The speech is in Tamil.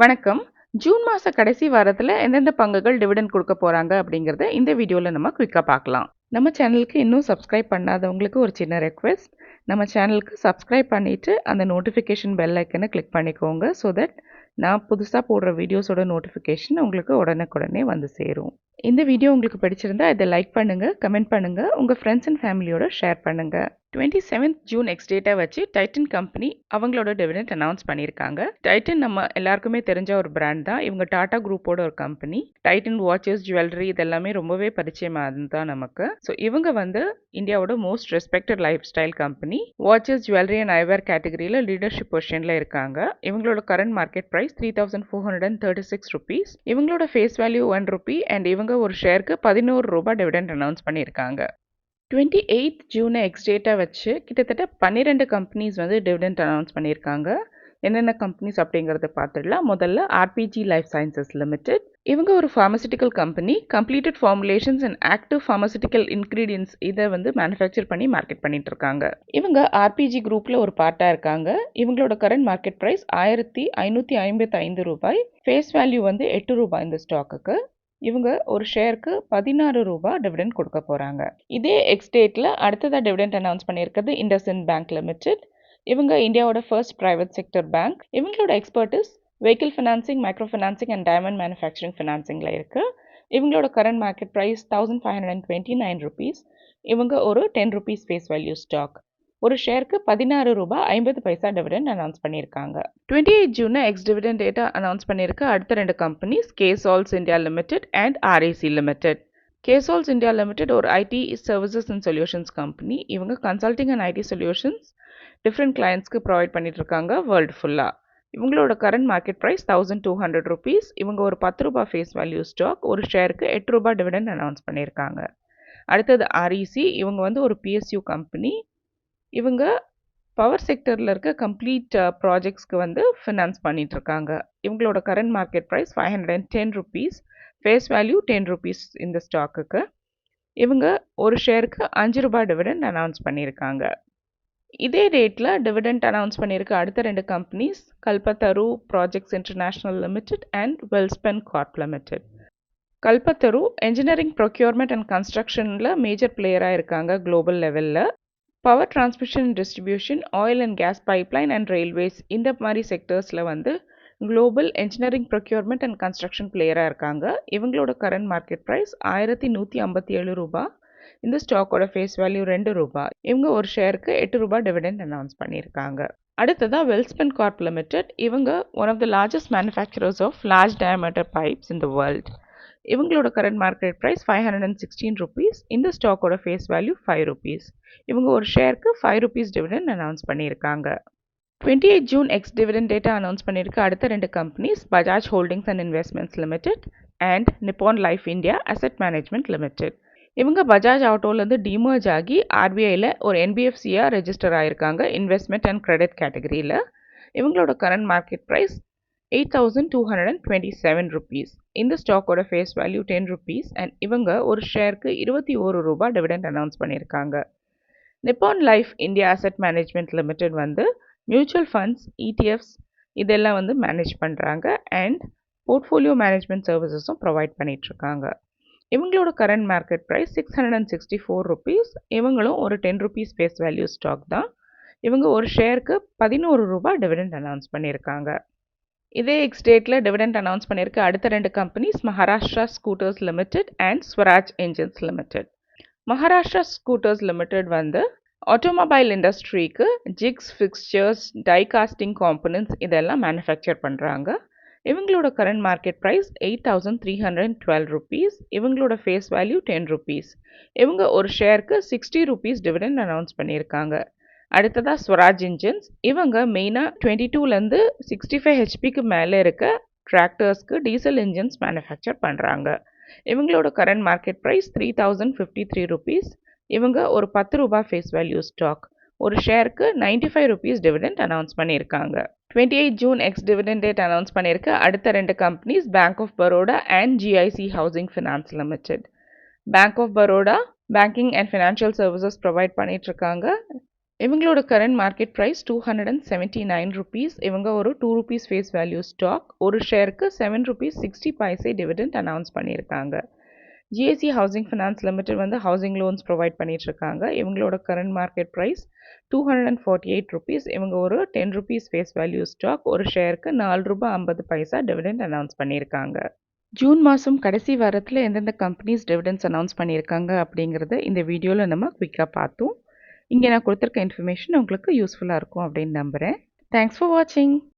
வணக்கம். ஜூன் மாத கடைசி வாரத்தில் எந்தெந்த பங்குகள் டிவிடெண்ட் கொடுக்க போகிறாங்க அப்படிங்கிறத இந்த வீடியோவில் நம்ம குயிக்காக பார்க்கலாம். நம்ம சேனலுக்கு இன்னும் சப்ஸ்கிரைப் பண்ணாதவங்களுக்கு ஒரு சின்ன ரெக்வெஸ்ட் நம்ம சேனலுக்கு சப்ஸ்கிரைப் பண்ணிவிட்டு அந்த நோட்டிஃபிகேஷன் பெல் ஐக்கனை கிளிக் பண்ணிக்கோங்க ஸோ தட் நான் புதுசாக போடுற வீடியோஸோட நோட்டிஃபிகேஷன் உங்களுக்கு உடனுக்குடனே வந்து சேரும். இந்த வீடியோ உங்களுக்கு பிடிச்சிருந்தா இதை லைக் பண்ணுங்கள் கமெண்ட் பண்ணுங்கள் உங்கள் ஃப்ரெண்ட்ஸ் அண்ட் ஃபேமிலியோட ஷேர் பண்ணுங்கள் டுவெண்ட்டி செவன்த் ஜூன் எக்ஸ் டேட்டை வச்சு டைட்டன் கம்பெனி அவங்களோட டிவிடெண்ட் அனௌன்ஸ் பண்ணியிருக்காங்க. டைட்டன் நம்ம எல்லாருக்குமே தெரிஞ்ச ஒரு பிராண்ட் தான். இவங்க டாடா குரூப்போட ஒரு கம்பெனி டைட்டன் வாட்சஸ் ஜுவல்லரி இதெல்லாமே ரொம்பவே பரிச்சயமாக தான் நமக்கு. ஸோ இவங்க வந்து இந்தியாவோட most respected lifestyle company watches jewellery and eyewear கேட்டகரியில் லீடர்ஷிப் பொசிஷனில் இருக்காங்க. இவங்களோட current market price three thousand four hundred and thirty six rupees இவங்களோட face value one rupee and இவங்க ஒரு ஷேருக்கு பதினோரு ரூபாய் டிவிடெண்ட் அனௌன்ஸ் பண்ணியிருக்காங்க. டுவெண்ட்டி எயித் ஜூனை எக்ஸ்டேட்டாக வச்சு கிட்டத்தட்ட பன்னிரெண்டு கம்பெனிஸ் வந்து டிவிடெண்ட் அனௌன்ஸ் பண்ணியிருக்காங்க. என்னென்ன கம்பெனிஸ் அப்படிங்கிறத பார்த்துடலாம். முதல்ல ஆர்பிஜி லைஃப் சயின்சஸ் லிமிடெட் இவங்க ஒரு pharmaceutical company completed formulations and active pharmaceutical ingredients இதை வந்து மேனுஃபேக்சர் பண்ணி மார்க்கெட் பண்ணிட்டு இருக்காங்க இவங்க ஆர்பிஜி குரூப்ல ஒரு பார்ட்டாக இருக்காங்க. இவங்களோட கரண்ட் மார்க்கெட் ப்ரைஸ் ஆயிரத்தி ஐநூற்றி ஐம்பத்தி ஐந்து ரூபாய். ஃபேஸ் வேல்யூ வந்து எட்டு ரூபாய் இந்த ஸ்டாக்குக்கு இவங்க ஒரு ஷேருக்கு பதினாறு ரூபாய் டிவிடெண்ட் கொடுக்க போகிறாங்க இதே எக்ஸ்டேட்டில் அடுத்ததாக டிவிடெண்ட் அனௌன்ஸ் பண்ணியிருக்கிறது இண்டஸ்இன் பேங்க் லிமிடெட் இவங்க இந்தியாவோட ஃபர்ஸ்ட் ப்ரைவேட் செக்டர் பேங்க் இவங்களோட expertise vehicle financing micro financing and diamond manufacturing ஃபினான்சிங்கில் இருக்குது இவங்களோட current market price thousand five hundred and twenty nine rupees இவங்க ஒரு ten rupees face value stock ஒரு ஷேருக்கு பதினாறு ரூபாய் ஐம்பது பைசா டிவிடெண்ட் அனௌன்ஸ் பண்ணியிருக்காங்க. டுவெண்ட்டி எயிட் ஜூனை எக்ஸ் டிவிடெண்ட் டேட்டா அனௌன்ஸ் பண்ணியிருக்க. அடுத்த ரெண்டு companies Ksolves India limited and RAC limited Ksolves India limited ஒரு IT services and solutions company இவங்க consulting and IT solutions different கிளைண்ட்ஸ்க்கு provide பண்ணிட்டு இருக்காங்க வேர்ல்டு ஃபுல்லாக இவங்களோட current market price thousand two hundred rupees இவங்க ஒரு பத்து ரூபாய் ஃபேஸ் வேல்யூ ஸ்டாக் ஒரு ஷேருக்கு எட்டு ரூபாய் டிவிடெண்ட் அனௌன்ஸ் பண்ணியிருக்காங்க. அடுத்தது ஆர்இசி இவங்க வந்து ஒரு பிஎஸ்யூ கம்பெனி இவங்க பவர் செக்டரில் இருக்க கம்ப்ளீட் ப்ராஜெக்ட்ஸ்க்கு uh, வந்து ஃபினான்ஸ் பண்ணிகிட்ருக்காங்க இவங்களோட current market price five hundred and ten rupees face value ten rupees இந்த ஸ்டாக்குக்கு இவங்க ஒரு ஷேருக்கு அஞ்சு ரூபாய் டிவிடெண்ட் அனௌன்ஸ் பண்ணியிருக்காங்க. இதே டேட்டில் டிவிடெண்ட் அனௌன்ஸ் பண்ணியிருக்க அடுத்த ரெண்டு companies Kalpataru projects international limited and Welspun Corp limited Kalpataru engineering procurement and கன்ஸ்ட்ரக்ஷனில் major பிளேயராக இருக்காங்க குளோபல் லெவலில் power transmission distribution oil and gas pipeline and railways இந்த மாதிரி செக்டர்ஸில் வந்து global engineering procurement and construction பிளேயராக இருக்காங்க. இவங்களோட கரண்ட் மார்க்கெட் ப்ரைஸ் ஆயிரத்தி நூற்றி ஐம்பத்தி ஏழு ரூபா. இந்த ஸ்டாக்கோட ஃபேஸ் வேல்யூ ரெண்டு ரூபா. இவங்க ஒரு ஷேருக்கு எட்டு ரூபா டிவிடெண்ட் அனௌன்ஸ் பண்ணியிருக்காங்க. அடுத்ததாக வெல்ஸ்பென் கார்ப் லிமிடெட் இவங்க one of the largest manufacturers of large diameter pipes in the world இவங்களோட current market price five hundred and sixteen rupees இந்த ஸ்டாக்கோட ஃபேஸ் வேல்யூ ஃபைவ் ருபீஸ் இவங்க ஒரு ஷேருக்கு ஃபைவ் ருபீஸ் டிவிடெண்ட் அனௌன்ஸ் பண்ணியிருக்காங்க. Twenty eight June ex dividend data announce பண்ணியிருக்க. அடுத்த ரெண்டு companies Bajaj holdings and investments limited and Nippon life India asset management limited இவங்க பஜாஜ் ஆட்டோலேருந்து டிமர்ஜ் ஆகி ஆர்பிஐயில் ஒரு என்பிஎஃப்சியாக ரெஜிஸ்டர் ஆகியிருக்காங்க இன்வெஸ்ட்மெண்ட் அண்ட் கிரெடிட் கேட்டகரியில் இவங்களோட current market price eight thousand two hundred and twenty seven இந்த ஸ்டாக்கோட face value ten rupees and இவங்க ஒரு ஷேருக்கு இருபத்தி ஒரு ரூபாய் டிவிடெண்ட் அனௌன்ஸ் பண்ணியிருக்காங்க Nippon life India asset management limited வந்து மியூச்சுவல் ஃபண்ட்ஸ் இடிஎஃப்ஸ் இதெல்லாம் வந்து மேனேஜ் பண்ணுறாங்க அண்ட் போர்ட்ஃபோலியோ மேனேஜ்மெண்ட் சர்வீசஸும் ப்ரொவைட் பண்ணிகிட்ருக்காங்க இவங்களோட current market price six hundred and sixty four rupees இவங்களும் ஒரு ten rupees face value stock தான். இவங்க ஒரு ஷேருக்கு பதினோரு ரூபாய் டிவிடெண்ட் அனௌன்ஸ் பண்ணியிருக்காங்க இதே எக்ஸ்டேட்டில் டிவிடெண்ட் அனௌன்ஸ் பண்ணியிருக்க. அடுத்த ரெண்டு companies Maharashtra scooters limited and Swaraj engines limited Maharashtra scooters limited வந்து ஆட்டோமொபைல் இண்டஸ்ட்ரிக்கு jigs fixtures die casting components இதெல்லாம் மேனுஃபேக்சர் பண்ணுறாங்க இவங்களோட current market price eight thousand three hundred twelve rupees இவங்களோட ஃபேஸ் வேல்யூ டென் ருபீஸ் இவங்க ஒரு ஷேருக்கு சிக்ஸ்டி ருபீஸ் டிவிடெண்ட் அனௌன்ஸ் பண்ணியிருக்காங்க. அடுத்ததாக ஸ்வராஜ் இன்ஜின்ஸ் இவங்க மெயினாக டுவெண்ட்டி டூலேருந்து சிக்ஸ்டி ஃபைவ் ஹெச்பிக்கு மேலே இருக்க டிராக்டர்ஸ்க்கு டீசல் இன்ஜின்ஸ் மேனுஃபேக்சர் பண்ணுறாங்க இவங்களோட current market price three thousand fifty three rupees இவங்க ஒரு பத்து ரூபாய் ஃபேஸ் வேல்யூ ஸ்டாக் ஒரு ஷேருக்கு ninety five rupees dividend announce பண்ணியிருக்காங்க. Twenty eight June ex dividend date announce பண்ணியிருக்க. அடுத்த ரெண்டு companies bank of Baroda and GIC housing finance limited bank of Baroda banking and financial services provide பண்ணிகிட்ருக்காங்க இவங்களோட current market price two hundred and seventy nine rupees இவங்க ஒரு two rupees face value stock ஒரு ஷேருக்கு seven rupees sixty paise dividend announce பண்ணியிருக்காங்க. ஜிஎஸ்சி ஹவுசிங் ஃபினான்ஸ் லிமிடெட் வந்து ஹவுசிங் லோன்ஸ் ப்ரொவைட் பண்ணிகிட்ருக்காங்க இவங்களோட current market price two hundred and forty eight rupees இவங்க ஒரு ten rupees face value stock ஒரு ஷேருக்கு நாலு ரூபாய் ஐம்பது பைசா டிவிடெண்ட் அனௌன்ஸ் பண்ணியிருக்காங்க. ஜூன் மாதம் கடைசி வாரத்தில் எந்தெந்த கம்பெனிஸ் டிவிடெண்ட்ஸ் அனௌன்ஸ் பண்ணியிருக்காங்க அப்படிங்கிறத இந்த வீடியோவில் நம்ம குயிக்காக பார்த்தோம். இங்கே நான் கொடுத்துருக்க இன்ஃபர்மேஷன் உங்களுக்கு யூஸ்ஃபுல்லாக இருக்கும் அப்படின்னு நம்புகிறேன் தேங்க்ஸ் ஃபார் வாட்சிங்